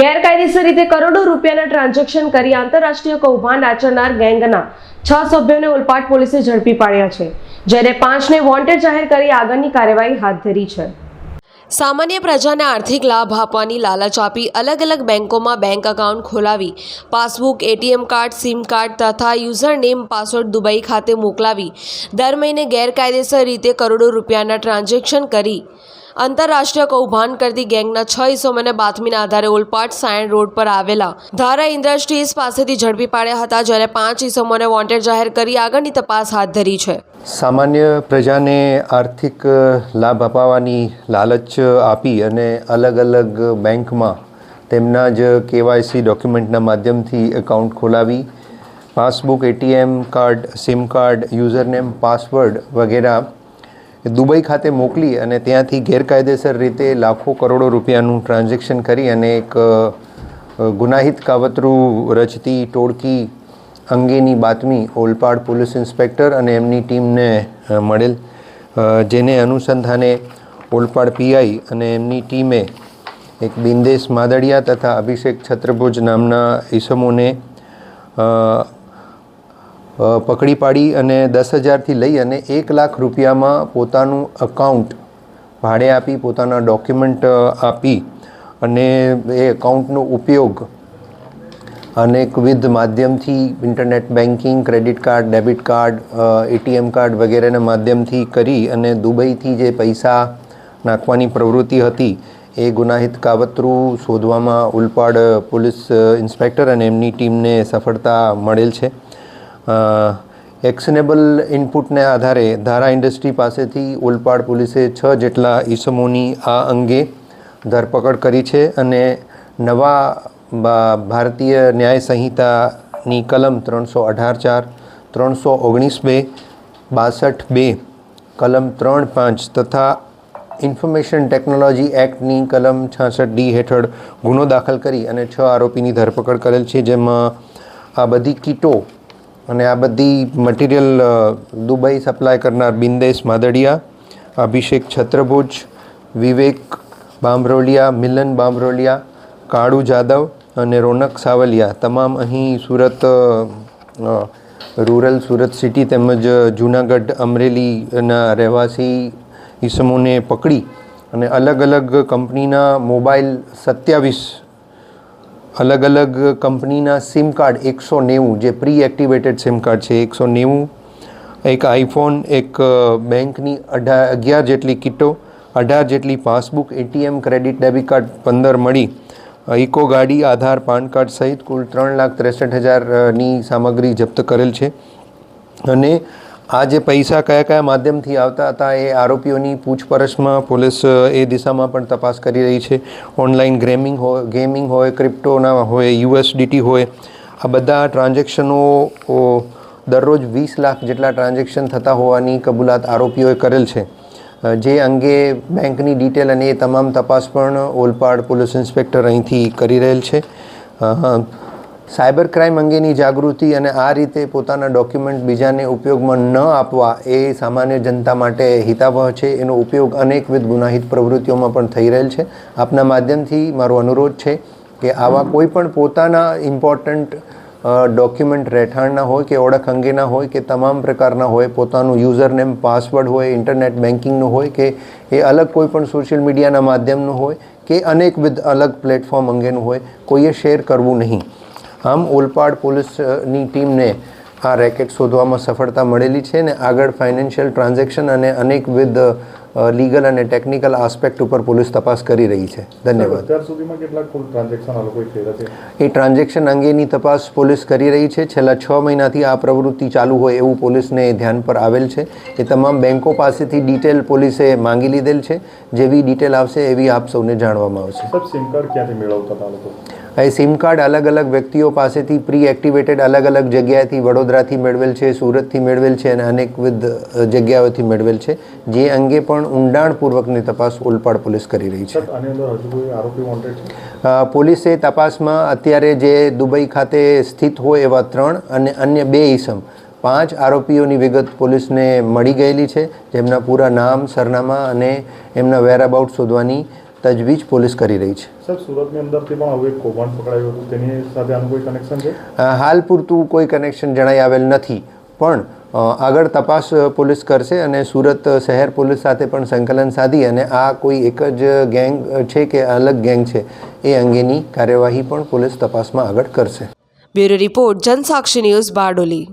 ગેરકાયદેસર રીતે કરોડો રૂપિયાના ટ્રાન્ઝેક્શન કરી આંતરરાષ્ટ્રીય કૌભાંડ આચરનાર ગેંગના છ સભ્યોને ઉલપાટ પોલીસે ઝડપી પાડ્યા છે જ્યારે પાંચને વોન્ટેડ જાહેર કરી આગળની કાર્યવાહી હાથ ધરી છે. સામાન્ય પ્રજાને આર્થિક લાભ આપવાની લાલચ આપી અલગ અલગ બેંકોમાં બેંક એકાઉન્ટ ખોલાવી, passbook, ATM card, SIM card તથા યુઝર નેમ પાસવર્ડ દુબઈ ખાતે મોકલાવી, દર મહિને ગેરકાયદેસર રીતે કરોડો રૂપિયાના ટ્રાન્ઝેક્શન કરી આંતરરાષ્ટ્રીય કૌભાંડ કરતી ગેંગના છ ઇસમોને બાતમીના આધારે ઓલપાટ સાયણ રોડ પર આવેલા. ધારા ઇન્ડસ્ટ્રીઝ પાસેથી ઝડપી પાડ્યા હતા, જ્યારે પાંચ ઇસમોને વોન્ટેડ જાહેર કરી આગળની તપાસ હાથ ધરી છે. સામાન્ય પ્રજાને આર્થિક લાભ અપાવવાની લાલચ આપી અને અલગ અલગ બેંકમાં તેમના જ કેવાયસી ડોક્યુમેન્ટના માધ્યમથી એકાઉન્ટ ખોલાવી, passbook, ATM card, SIM card, username, password વગેરે દુબઈ ખાતે મોકલી અને ત્યાંથી ગેરકાયદેસર રીતે લાખો કરોડો રૂપિયાનું ટ્રાન્ઝેક્શન કરી અને એક ગુનાહિત કાવતરું રચતી ટોળકી અંગેની બાતમી ઓલપાડ પોલીસ ઇન્સ્પેક્ટર અને એમની ટીમને મળેલ જેને અનુસંધાને ઓલપાડ પીઆઈ અને એમની ટીમે એક બિંદેશ માદડિયા તથા અભિષેક છત્રભુજ નામના ઈસમોને પકડી પાડી અને દસ હજારથી લઈ અને એક લાખ રૂપિયામાં પોતાનું અકાઉન્ટ ભાડે આપી, પોતાના ડોક્યુમેન્ટ આપી અને એ એકાઉન્ટનો ઉપયોગ અનેકવિધ માધ્યમથી internet banking credit card debit card ATM card વગેરેના માધ્યમથી કરી અને દુબઈથી જે પૈસા નાખવાની પ્રવૃત્તિ હતી એ ગુનાહિત કાવતરું શોધવામાં ઉલપાડ પોલીસ ઇન્સ્પેક્ટર અને એમની ટીમને સફળતા મળેલ છે. એક્શનેબલ ઇનપુટને આધારે ધારા ઇન્ડસ્ટ્રી પાસેથી ઓલપાડ પોલીસે છ જેટલા ઈસમોની આ અંગે ધરપકડ કરી છે અને નવા ભારતીય ન્યાય સંહિતાની કલમ ત્રણસો અઢાર ચાર, ત્રણસો ઓગણીસ બે, બાસઠ બે, કલમ ત્રણ પાંચ તથા ઇન્ફોર્મેશન ટેકનોલોજી એક્ટની કલમ છાસઠ ડી હેઠળ ગુનો દાખલ કરી અને છ આરોપીની ધરપકડ કરેલ છે, જેમાં આ બધી કીટો અને આ બધી મટીરિયલ દુબઈ સપ્લાય કરનાર બિંદેશ માદડિયા, અભિષેક છત્રભુજ, વિવેક બામરોલિયા, મિલન બામરોલિયા, કાળુ જાદવ અને રોનક સાવલિયા. તમામ અહીં સુરત રૂરલ સુરત સિટી તેમજ જૂનાગઢ, અમરેલીના રહેવાસી ઈસમોને પકડી અને અલગ અલગ કંપનીના મોબાઈલ સત્યાવીસ અલગ અલગ કંપનીના સિમ કાર્ડ એકસો નેવું, જે પ્રી એક્ટિવેટેડ સિમ કાર્ડ છે, એકસો નેવું. એક આઈફોન એક બેંકની અઢાર અગિયાર જેટલી કિટો, અઢાર જેટલી passbook ATM credit, debit card પંદર મળી. ઇકો ગાડી, આધાર, પાન કાર્ડ સહિત કુલ ત્રણ લાખ ત્રેસઠ હજારની સામગ્રી જપ્ત કરેલ છે. અને આ જે પૈસા કયા કયા માધ્યમથી આવતા હતા એ આરોપીઓની પૂછપરછમાં પોલીસ એ દિશામાં પણ તપાસ કરી રહી છે. ઓનલાઈન ગેમિંગ હોય ગેમિંગ હોય, ક્રિપ્ટોના હોય, યુએસડીટી હોય, આ બધા ટ્રાન્ઝેક્શનો દરરોજ વીસ લાખ જેટલા ટ્રાન્ઝેક્શન થતા હોવાની કબૂલાત આરોપીઓએ કરેલ છે. જે અંગે બેંકની ડિટેલ અને એ તમામ તપાસ પણ ઓલપાડ પોલીસ ઇન્સ્પેક્ટર અહીંથી કરી રહેલ છે. સાયબર ક્રાઇમ અંગેની જાગૃતિ અને આ રીતે પોતાના ડોક્યુમેન્ટ બીજાને ઉપયોગમાં ન આપવા એ સામાન્ય જનતા માટે હિતાવહ છે. એનો ઉપયોગ અનેકવિધ ગુનાહિત પ્રવૃત્તિઓમાં પણ થઈ રહેલ છે. આપના માધ્યમથી મારો અનુરોધ છે કે આવા કોઈ પણ પોતાના ઇમ્પોર્ટન્ટ ડોક્યુમેન્ટ રહેઠાણના હોય કે ઓળખ અંગેના હોય કે તમામ પ્રકારના હોય, પોતાનું યુઝર નેમ પાસવર્ડ હોય, ઇન્ટરનેટ બેન્કિંગનું હોય કે એ અલગ કોઈ પણ સોશિયલ મીડિયાના માધ્યમનું હોય કે અનેકવિધ અલગ પ્લેટફોર્મ અંગેનું હોય, કોઈએ શેર કરવું નહીં. આમ ઓલપાડ પોલીસની ટીમને આ રેકેટ શોધવામાં સફળતા મળેલી છે અને આગળ ફાઇનાન્શિયલ ટ્રાન્ઝેક્શન અને અનેકવિધ લીગલ અને ટેકનિકલ આસ્પેક્ટ ઉપર પોલીસ તપાસ કરી રહી છે. ધન્યવાદ. અત્યાર સુધીમાં કેટલા કુલ ટ્રાન્ઝેક્શન આ લોકોએ કર્યા છે? એ ટ્રાન્ઝેક્શન અંગેની તપાસ પોલીસ કરી રહી છે. છેલ્લા છ મહિનાથી આ પ્રવૃત્તિ ચાલુ હોય એવું પોલીસને ધ્યાન પર આવેલ છે. એ તમામ બેન્કો પાસેથી ડિટેલ પોલીસે માંગી લીધેલ છે. જેવી ડિટેલ આવશે એવી આપ સૌને જાણવામાં આવશે. સિમ કાર્ડ ક્યાંથી મેળવતા હતા લોકો? એ સિમ કાર્ડ અલગ અલગ વ્યક્તિઓ પાસેથી પ્રી એક્ટિવેટેડ અલગ અલગ જગ્યાએથી વડોદરાથી મેળવેલ છે સુરતથી મેળવેલ છે અને અનેકવિધ જગ્યાઓથી મેળવેલ છે જે અંગે પણ ઊંડાણપૂર્વકની તપાસ ઓલપાડ પોલીસ કરી રહી છે. પોલીસે તપાસમાં અત્યારે જે દુબઈ ખાતે સ્થિત હોય એવા ત્રણ અને અન્ય બે ઈસમ પાંચ આરોપીઓની વિગત પોલીસને મળી ગયેલી છે જેમના પૂરા નામ સરનામા અને એમના વેરઅબાઉટ શોધવાની તજવીજ પોલીસ કરી રહી છે. સર સુરતની અંદરથી પણ હવે કૌભાંડ પકડાયું હતું. તેની સાથે આનું કોઈ કનેક્શન છે? હાલ પૂરતું કોઈ કનેક્શન જણાઈ આવેલ નથી. પણ આગળ તપાસ પોલીસ કરશે અને સુરત શહેર પોલીસ સાથે પણ સંકલન સાધી અને આ કોઈ એક જ ગેંગ છે કે અલગ ગેંગ છે એ અંગેની કાર્યવાહી પણ પોલીસ તપાસમાં આગળ કરશે. Bureau report Jansakshi news Bardoli.